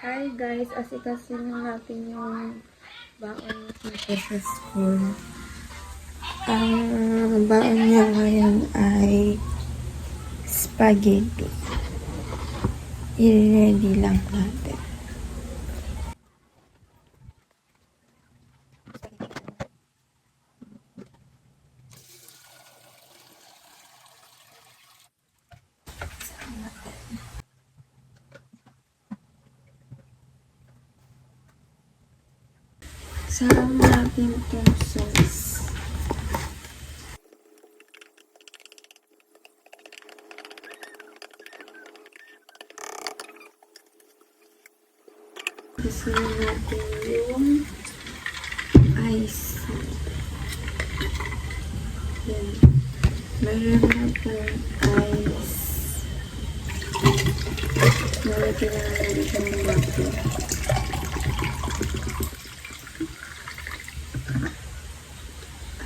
Hi guys, asikasin na natin yung baon dito sa school. Ang baon niya ngayon ay spaghetti. I-ready lang natin. Sama natin itong sauce. Kasama natin yung ice. Yan. Meron na pong ice. Nalagyan na natin siya ng water.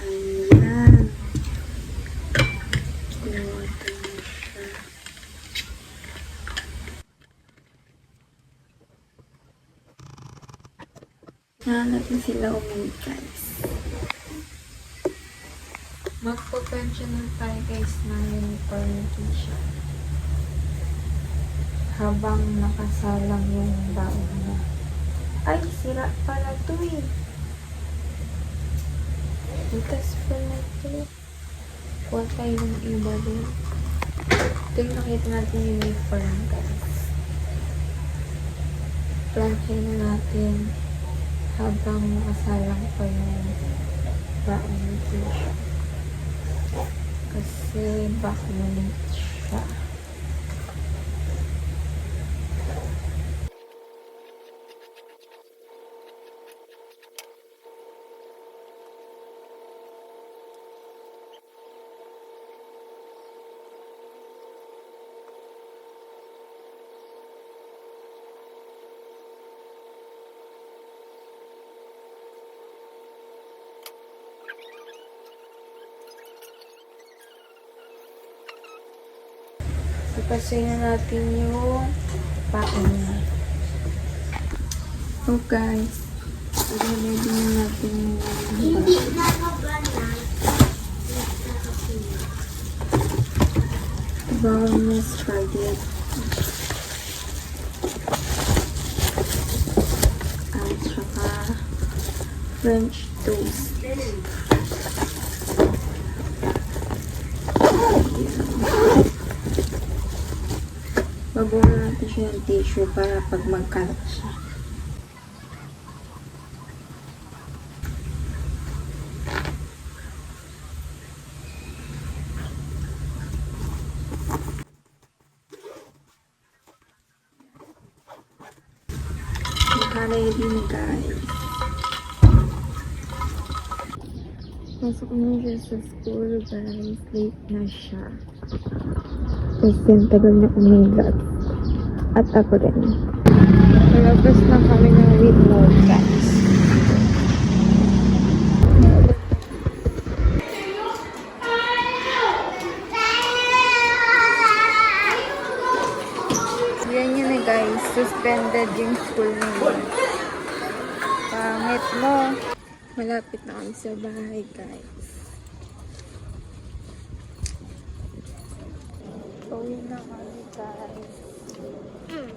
Ayan. Water na siya. Na natin sila umuwi guys. Magpo-pension na tayo guys ng uniform t-shirt. Habang nakasalang yung baon na. Ay, sira pala to eh. Butas pala to. Huwag tayong iba din. Ito yung nakita natin yung uniform guys. Planchay na natin habang nakasalang pa yung baon. Kasi malit siya. Ipasin na natin yung baon niya. Guys, i-ready na natin yung baon. Baon na spaghetti. At saka French toast. Babawa natin siya ng tissue para pag magkalat siya. Naka-ready na guys. Pasok na siya sa school guys. Late na siya. Kasi ang tagal na umilat. At ako rin. Malabas na kami ng window guys. Yan yun na guys. Suspended yung school ngayon. Pangit mo. Malapit na kami sa bahay guys. Uwi na kami guys. Mm.